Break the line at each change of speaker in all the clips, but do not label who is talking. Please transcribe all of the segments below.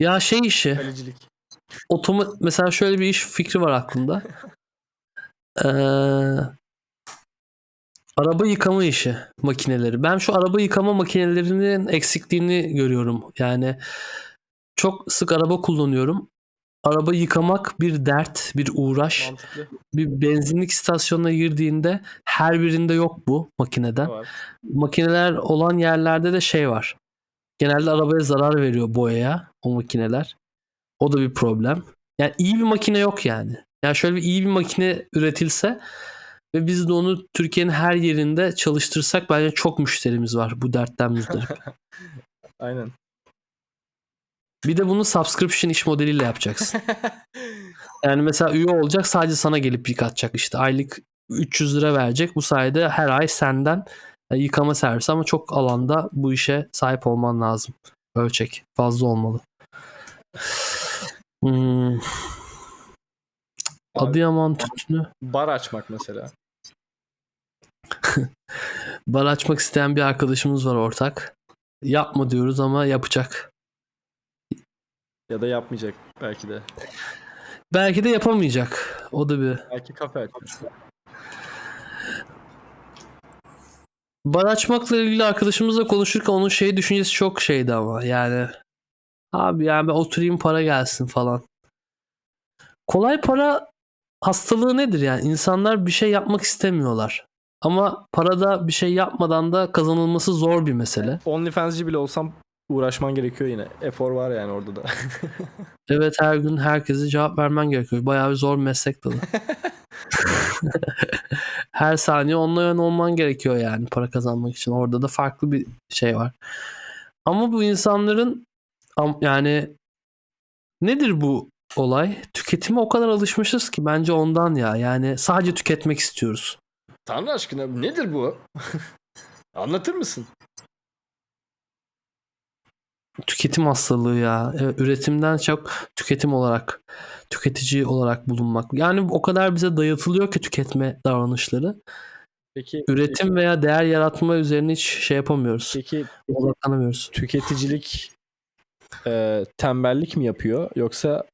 Ya şey işi.
Kalecilik.
Otoma mesela şöyle bir iş fikri var aklımda. Ee, araba yıkama işi makineleri. Ben şu araba yıkama makinelerinin eksikliğini görüyorum. Yani çok sık araba kullanıyorum. Araba yıkamak bir dert, bir uğraş.
Mantıklı.
Bir benzinlik istasyonuna girdiğinde her birinde yok bu makineden.
Var.
Makineler olan yerlerde de şey var. Genelde arabaya zarar veriyor boyaya o makineler. O da bir problem. Yani iyi bir makine yok yani. Yani şöyle bir iyi bir makine üretilse ve biz de onu Türkiye'nin her yerinde çalıştırsak bence çok müşterimiz var bu dertten müzdarip.
Aynen.
bir de bunu subscription iş modeliyle yapacaksın. Yani mesela üye olacak sadece sana gelip yıkatacak işte aylık 300 lira verecek. Bu sayede her ay senden e, yıkama servisi ama çok alanda bu işe sahip olman lazım. Ölçek fazla olmalı. Hmm.
Abi,
Adıyaman tütünü
bar açmak mesela.
bar açmak isteyen bir arkadaşımız var ortak. Yapma diyoruz ama yapacak.
Ya da yapmayacak belki de.
Belki de yapamayacak. O da bir
Belki kafe açmak.
Bar açmakla ilgili arkadaşımızla konuşurken onun şey düşüncesi çok şeydi ama yani abi yani ben oturayım para gelsin falan. Kolay para hastalığı nedir yani? İnsanlar bir şey yapmak istemiyorlar. Ama parada bir şey yapmadan da kazanılması zor bir mesele.
OnlyFans'ci bile olsam uğraşman gerekiyor yine. Efor var yani orada da.
Evet her gün herkese cevap vermen gerekiyor. Bayağı bir zor meslek dalı. her saniye online olman gerekiyor yani para kazanmak için. Orada da farklı bir şey var. Ama bu insanların yani nedir bu olay? Tüketime o kadar alışmışız ki bence ondan ya. Yani sadece tüketmek istiyoruz.
Tanrı aşkına nedir bu? Anlatır mısın?
Tüketim hastalığı ya. Evet, üretimden çok tüketim olarak, tüketici olarak bulunmak. Yani o kadar bize dayatılıyor ki tüketme davranışları.
Peki
Üretim veya değer yaratma üzerine hiç şey yapamıyoruz.
peki
Odaklanamıyoruz.
tüketicilik e, tembellik mi yapıyor yoksa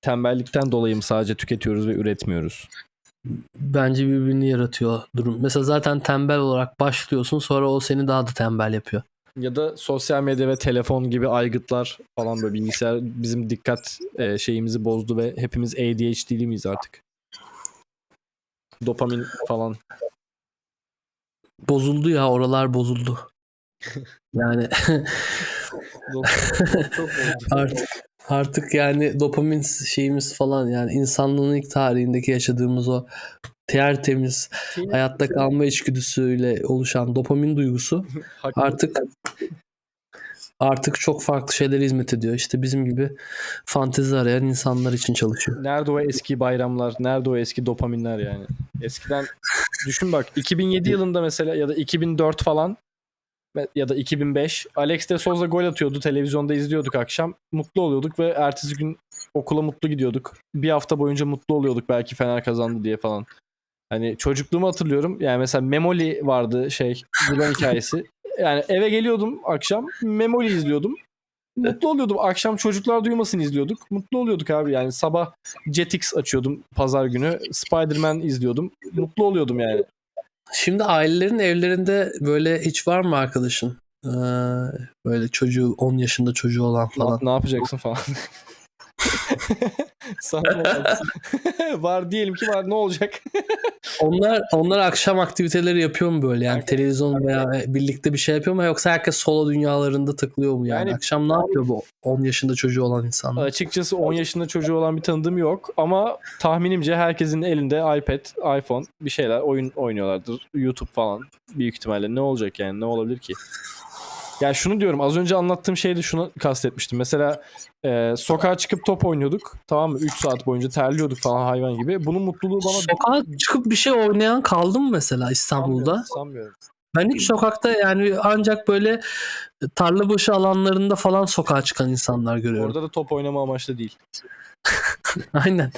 tembellikten dolayı mı sadece tüketiyoruz ve üretmiyoruz?
Bence birbirini yaratıyor durum. Mesela zaten tembel olarak başlıyorsun sonra o seni daha da tembel yapıyor.
Ya da sosyal medya ve telefon gibi aygıtlar falan böyle bilgisayar bizim dikkat e, şeyimizi bozdu ve hepimiz ADHD'li miyiz artık? Dopamin falan.
Bozuldu ya oralar bozuldu. Yani artık artık yani dopamin şeyimiz falan yani insanlığın ilk tarihindeki yaşadığımız o tertemiz hayatta kalma içgüdüsüyle oluşan dopamin duygusu artık artık çok farklı şeylere hizmet ediyor. İşte bizim gibi fantezi arayan insanlar için çalışıyor.
Nerede o eski bayramlar? Nerede o eski dopaminler yani? Eskiden düşün bak 2007 yılında mesela ya da 2004 falan ya da 2005 Alex de Souza gol atıyordu. Televizyonda izliyorduk akşam. Mutlu oluyorduk ve ertesi gün okula mutlu gidiyorduk. Bir hafta boyunca mutlu oluyorduk belki Fener kazandı diye falan. Hani çocukluğumu hatırlıyorum. Yani mesela Memoli vardı şey yılan hikayesi. Yani eve geliyordum akşam Memoli izliyordum. Mutlu oluyordum. Akşam çocuklar duymasın izliyorduk. Mutlu oluyorduk abi yani. Sabah Jetix açıyordum pazar günü. Spider-Man izliyordum. Mutlu oluyordum yani.
Şimdi ailelerin evlerinde böyle hiç var mı arkadaşın? Ee, böyle çocuğu 10 yaşında çocuğu olan
Ne,
falan.
ne yapacaksın falan. Var diyelim ki var ne olacak?
Onlar onlar akşam aktiviteleri yapıyor mu böyle yani televizyon veya birlikte bir şey yapıyor mu yoksa herkes solo dünyalarında takılıyor mu yani?
Yani-
akşam ne yapıyor bu 10 yaşında çocuğu olan insanlar?
Açıkçası 10 yaşında çocuğu olan bir tanıdığım yok ama tahminimce herkesin elinde iPad, iPhone bir şeyler oyun oynuyorlardır. YouTube falan büyük ihtimalle. Ne olacak yani? Ne olabilir ki? Yani şunu diyorum az önce anlattığım şeyde şunu kastetmiştim. Mesela e, sokağa çıkıp top oynuyorduk. Tamam mı? 3 saat boyunca terliyorduk falan hayvan gibi. Bunun mutluluğu bana
Sokağa çıkıp bir şey oynayan kaldı mı mesela İstanbul'da?
sanmıyorum. sanmıyorum.
Ben hiç sokakta yani ancak böyle tarla başı alanlarında falan sokağa çıkan insanlar görüyorum.
Orada da top oynama amaçlı değil.
Aynen.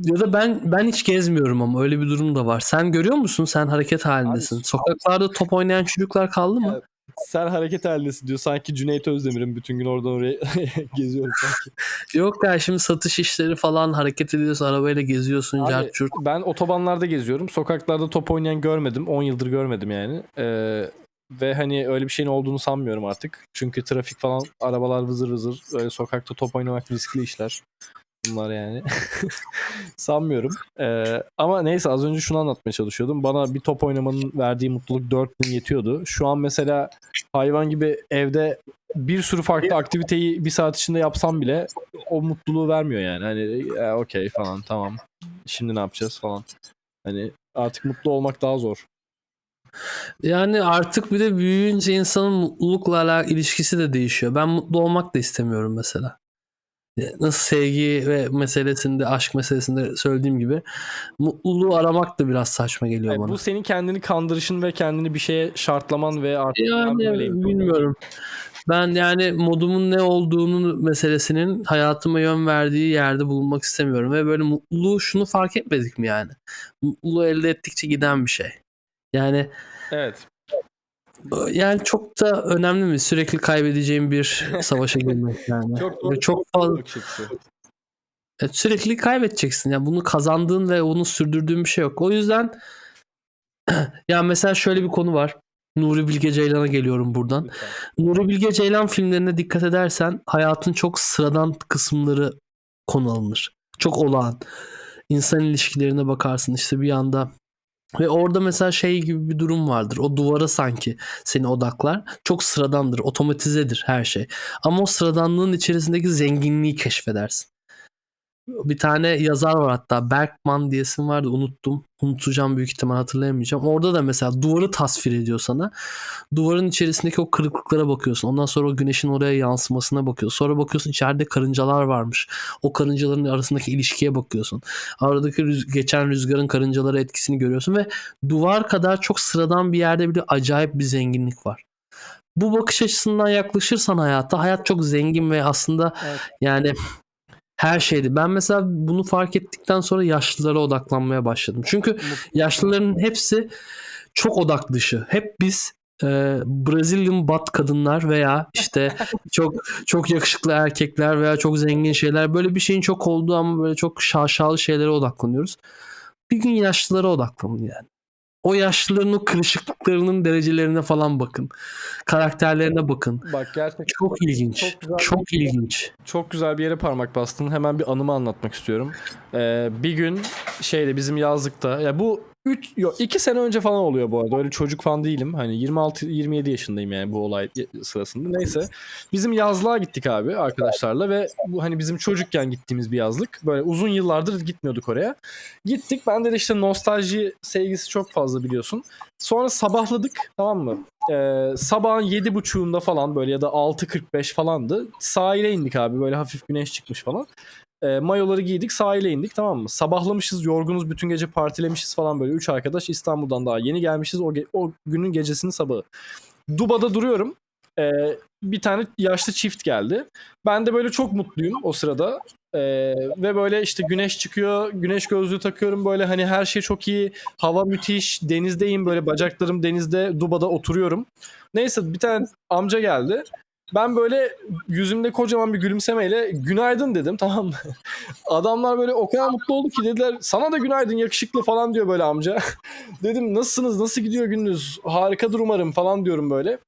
ya da ben ben hiç gezmiyorum ama öyle bir durum da var. Sen görüyor musun? Sen hareket halindesin.
Abi-
Sokaklarda top oynayan çocuklar kaldı mı?
Sen hareket halindesin diyor. Sanki Cüneyt Özdemir'in bütün gün oradan oraya geziyorum sanki.
Yok ya şimdi satış işleri falan hareket ediyorsun arabayla geziyorsun
Abi. Ben otobanlarda geziyorum. Sokaklarda top oynayan görmedim. 10 yıldır görmedim yani. Ee, ve hani öyle bir şeyin olduğunu sanmıyorum artık. Çünkü trafik falan arabalar vızır vızır. Öyle sokakta top oynamak riskli işler. Bunlar yani. sanmıyorum. Ee, ama neyse az önce şunu anlatmaya çalışıyordum. Bana bir top oynamanın verdiği mutluluk 4000 yetiyordu. Şu an mesela hayvan gibi evde bir sürü farklı aktiviteyi bir saat içinde yapsam bile o mutluluğu vermiyor yani. Hani e, okey falan tamam. Şimdi ne yapacağız falan. Hani artık mutlu olmak daha zor.
Yani artık bir de büyüyünce insanın mutlulukla ilişkisi de değişiyor. Ben mutlu olmak da istemiyorum mesela. Nasıl sevgi ve meselesinde, aşk meselesinde söylediğim gibi mutluluğu aramak da biraz saçma geliyor
Yani
bana.
bu senin kendini kandırışın ve kendini bir şeye şartlaman ve artık
Yani
böyleyim.
bilmiyorum. Ben yani modumun ne olduğunu meselesinin hayatıma yön verdiği yerde bulunmak istemiyorum. Ve böyle mutluluğu şunu fark etmedik mi yani? Mutluluğu elde ettikçe giden bir şey. Yani
Evet.
Yani çok da önemli mi? Sürekli kaybedeceğim bir savaşa girmek yani.
Çok doğru.
çok fazla e, sürekli kaybedeceksin. Yani bunu kazandığın ve onu sürdürdüğün bir şey yok. O yüzden ya mesela şöyle bir konu var. Nuri Bilge Ceylan'a geliyorum buradan.
Lütfen.
Nuri Bilge Ceylan filmlerine dikkat edersen hayatın çok sıradan kısımları konu alınır. Çok olağan. İnsan ilişkilerine bakarsın işte bir yanda ve orada mesela şey gibi bir durum vardır. O duvara sanki seni odaklar. Çok sıradandır, otomatizedir her şey. Ama o sıradanlığın içerisindeki zenginliği keşfedersin. Bir tane yazar var hatta Bergman diye isim vardı unuttum. Unutacağım büyük ihtimal hatırlayamayacağım. Orada da mesela duvarı tasvir ediyor sana. Duvarın içerisindeki o kırıklıklara bakıyorsun. Ondan sonra o güneşin oraya yansımasına bakıyorsun. Sonra bakıyorsun içeride karıncalar varmış. O karıncaların arasındaki ilişkiye bakıyorsun. Aradaki rüz- geçen rüzgarın karıncalara etkisini görüyorsun ve duvar kadar çok sıradan bir yerde bile acayip bir zenginlik var. Bu bakış açısından yaklaşırsan hayata hayat çok zengin ve aslında
Evet.
yani her şeydi. Ben mesela bunu fark ettikten sonra yaşlılara odaklanmaya başladım. Çünkü yaşlıların hepsi çok odak dışı. Hep biz e, Brazilian bat kadınlar veya işte çok çok yakışıklı erkekler veya çok zengin şeyler böyle bir şeyin çok olduğu ama böyle çok şaşalı şeylere odaklanıyoruz. Bir gün yaşlılara odaklanın yani. O yaşlıların o kırışıklıklarının derecelerine falan bakın. Karakterlerine bakın.
Bak gerçekten
Çok ilginç.
Çok.
Çok ilginç.
Çok güzel bir yere parmak bastın. Hemen bir anımı anlatmak istiyorum. Ee, bir gün şeyde bizim yazlıkta ya bu 3 yok 2 sene önce falan oluyor bu arada. Öyle çocuk falan değilim. Hani 26 27 yaşındayım yani bu olay sırasında. Neyse. Bizim yazlığa gittik abi arkadaşlarla ve bu hani bizim çocukken gittiğimiz bir yazlık. Böyle uzun yıllardır gitmiyorduk oraya. Gittik. Bende de işte nostalji sevgisi çok fazla biliyorsun. Sonra sabahladık tamam mı? Ee, sabahın yedi buçuğunda falan böyle ya da 6.45 falandı. Sahile indik abi böyle hafif güneş çıkmış falan. Ee, mayoları giydik sahile indik tamam mı? Sabahlamışız yorgunuz bütün gece partilemişiz falan böyle. Üç arkadaş İstanbul'dan daha yeni gelmişiz o, ge- o günün gecesinin sabahı. Duba'da duruyorum. Ee, bir tane yaşlı çift geldi. Ben de böyle çok mutluyum o sırada. Ee, ve böyle işte güneş çıkıyor, güneş gözlüğü takıyorum böyle hani her şey çok iyi, hava müthiş, denizdeyim böyle bacaklarım denizde, Duba'da oturuyorum. Neyse bir tane amca geldi. Ben böyle yüzümde kocaman bir gülümsemeyle günaydın dedim tamam mı? Adamlar böyle o kadar mutlu oldu ki dediler sana da günaydın yakışıklı falan diyor böyle amca. dedim nasılsınız nasıl gidiyor gününüz harikadır umarım falan diyorum böyle.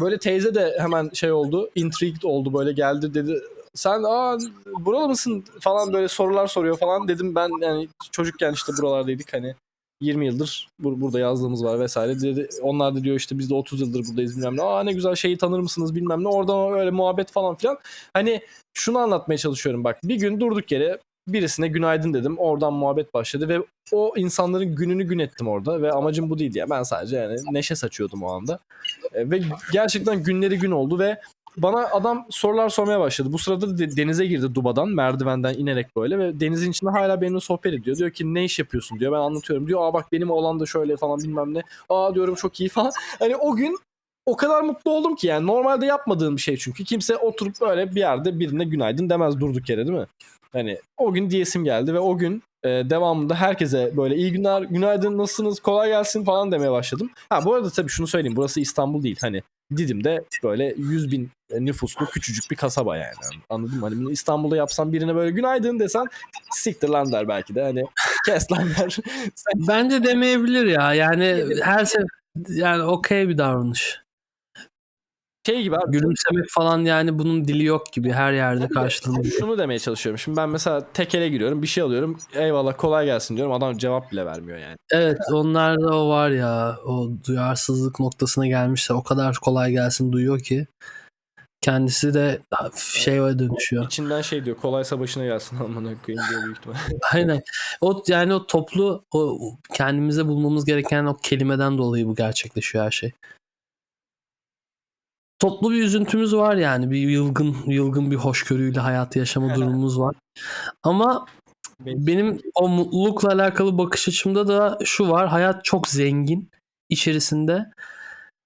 Böyle teyze de hemen şey oldu intrigued oldu böyle geldi dedi sen aa buralı mısın falan böyle sorular soruyor falan dedim ben yani çocukken işte buralardaydık hani 20 yıldır bur- burada yazlığımız var vesaire dedi. Onlar da diyor işte biz de 30 yıldır buradayız bilmem ne. Aa ne güzel şeyi tanır mısınız bilmem ne. Oradan öyle muhabbet falan filan. Hani şunu anlatmaya çalışıyorum bak. Bir gün durduk yere birisine günaydın dedim. Oradan muhabbet başladı ve o insanların gününü gün ettim orada ve amacım bu değildi ya. Ben sadece yani neşe saçıyordum o anda. E, ve gerçekten günleri gün oldu ve bana adam sorular sormaya başladı. Bu sırada de- denize girdi Duba'dan merdivenden inerek böyle ve denizin içinde hala benimle sohbet ediyor. Diyor ki ne iş yapıyorsun diyor. Ben anlatıyorum. Diyor aa bak benim oğlan da şöyle falan bilmem ne. Aa diyorum çok iyi falan. Hani o gün o kadar mutlu oldum ki yani normalde yapmadığım bir şey çünkü. Kimse oturup böyle bir yerde birine günaydın demez durduk yere değil mi? Hani o gün diyesim geldi ve o gün e, devamında herkese böyle iyi günler, günaydın, nasılsınız, kolay gelsin falan demeye başladım. Ha bu arada tabii şunu söyleyeyim. Burası İstanbul değil. Hani Didim'de böyle 100 bin nüfuslu küçücük bir kasaba yani. Anladın mı? Hani bunu İstanbul'da yapsan birine böyle günaydın desen siktir lan der belki de. Hani kes lan der. Sen
Bence demeyebilir ya. Yani her şey yani okey bir davranış.
Şey gibi abi.
Gülümsemek falan yani bunun dili yok gibi her yerde karşılığında.
Şunu demeye çalışıyorum. Şimdi ben mesela tekele giriyorum bir şey alıyorum. Eyvallah kolay gelsin diyorum. Adam cevap bile vermiyor yani.
Evet onlarda o var ya o duyarsızlık noktasına gelmişse o kadar kolay gelsin duyuyor ki kendisi de şeye dönüşüyor.
İçinden şey diyor kolaysa başına gelsin amına koyayım diyor büyük ihtimal.
Aynen. O yani o toplu o kendimize bulmamız gereken o kelimeden dolayı bu gerçekleşiyor her şey. Toplu bir üzüntümüz var yani bir yılgın yılgın bir hoşgörüyle hayatı yaşama durumumuz var. Ama benim o mutlulukla alakalı bakış açımda da şu var. Hayat çok zengin içerisinde.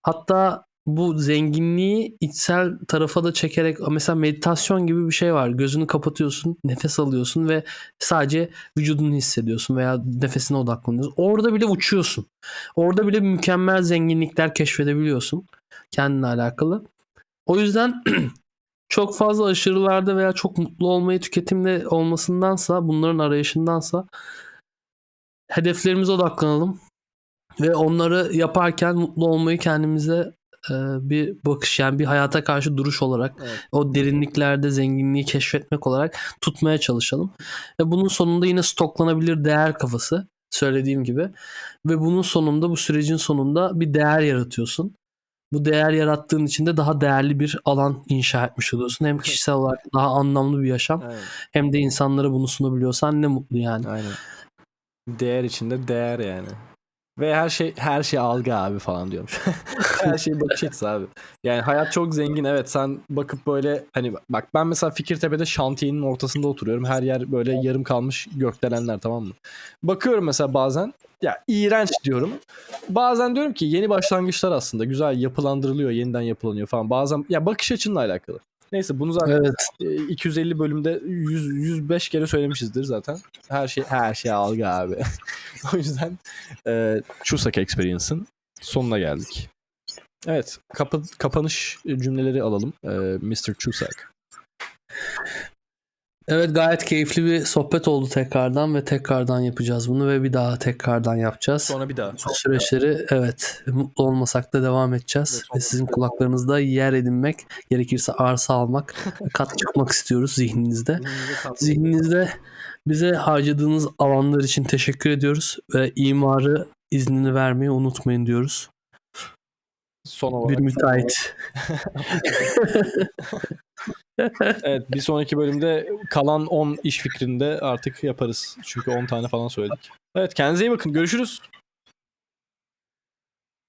Hatta bu zenginliği içsel tarafa da çekerek mesela meditasyon gibi bir şey var. Gözünü kapatıyorsun, nefes alıyorsun ve sadece vücudunu hissediyorsun veya nefesine odaklanıyorsun. Orada bile uçuyorsun. Orada bile mükemmel zenginlikler keşfedebiliyorsun kendine alakalı. O yüzden çok fazla aşırılarda veya çok mutlu olmayı tüketimle olmasındansa bunların arayışındansa hedeflerimize odaklanalım ve onları yaparken mutlu olmayı kendimize bir bakış yani bir hayata karşı duruş olarak
Evet.
o derinliklerde zenginliği keşfetmek olarak tutmaya çalışalım. Ve bunun sonunda yine stoklanabilir değer kafası söylediğim gibi ve bunun sonunda bu sürecin sonunda bir değer yaratıyorsun. Bu değer yarattığın için de daha değerli bir alan inşa etmiş oluyorsun. Hem kişisel olarak daha anlamlı bir yaşam
Aynen.
hem de insanlara bunu sunabiliyorsan ne mutlu yani.
Aynen. Değer içinde değer yani. Ve her şey her şey algı abi falan diyormuş. her şey bakış açısı abi. Yani hayat çok zengin evet sen bakıp böyle hani bak ben mesela Fikirtepe'de şantiyenin ortasında oturuyorum. Her yer böyle yarım kalmış gökdelenler tamam mı? Bakıyorum mesela bazen ya iğrenç diyorum. Bazen diyorum ki yeni başlangıçlar aslında güzel yapılandırılıyor, yeniden yapılanıyor falan. Bazen ya bakış açınla alakalı. Neyse bunu zaten
Evet.
e, 250 bölümde 100 105 kere söylemişizdir zaten. Her şey her şey algı abi. o yüzden e, Chusak Experience'ın sonuna geldik. Evet, kapa- kapanış cümleleri alalım. E, Mr. Chusak.
Evet gayet keyifli bir sohbet oldu tekrardan ve tekrardan yapacağız bunu ve bir daha tekrardan yapacağız.
Sonra bir daha.
Bu süreçleri evet mutlu olmasak da devam edeceğiz
Evet,
ve sizin kulaklarınızda yer edinmek gerekirse arsa almak kat çıkmak istiyoruz zihninizde. Zihninizde bize harcadığınız alanlar için teşekkür ediyoruz ve imarı iznini vermeyi unutmayın diyoruz.
Son olarak.
Bir müteahhit.
Evet, bir sonraki bölümde kalan 10 iş fikrinde artık yaparız. Çünkü 10 tane falan söyledik. Evet, kendinize iyi bakın. Görüşürüz.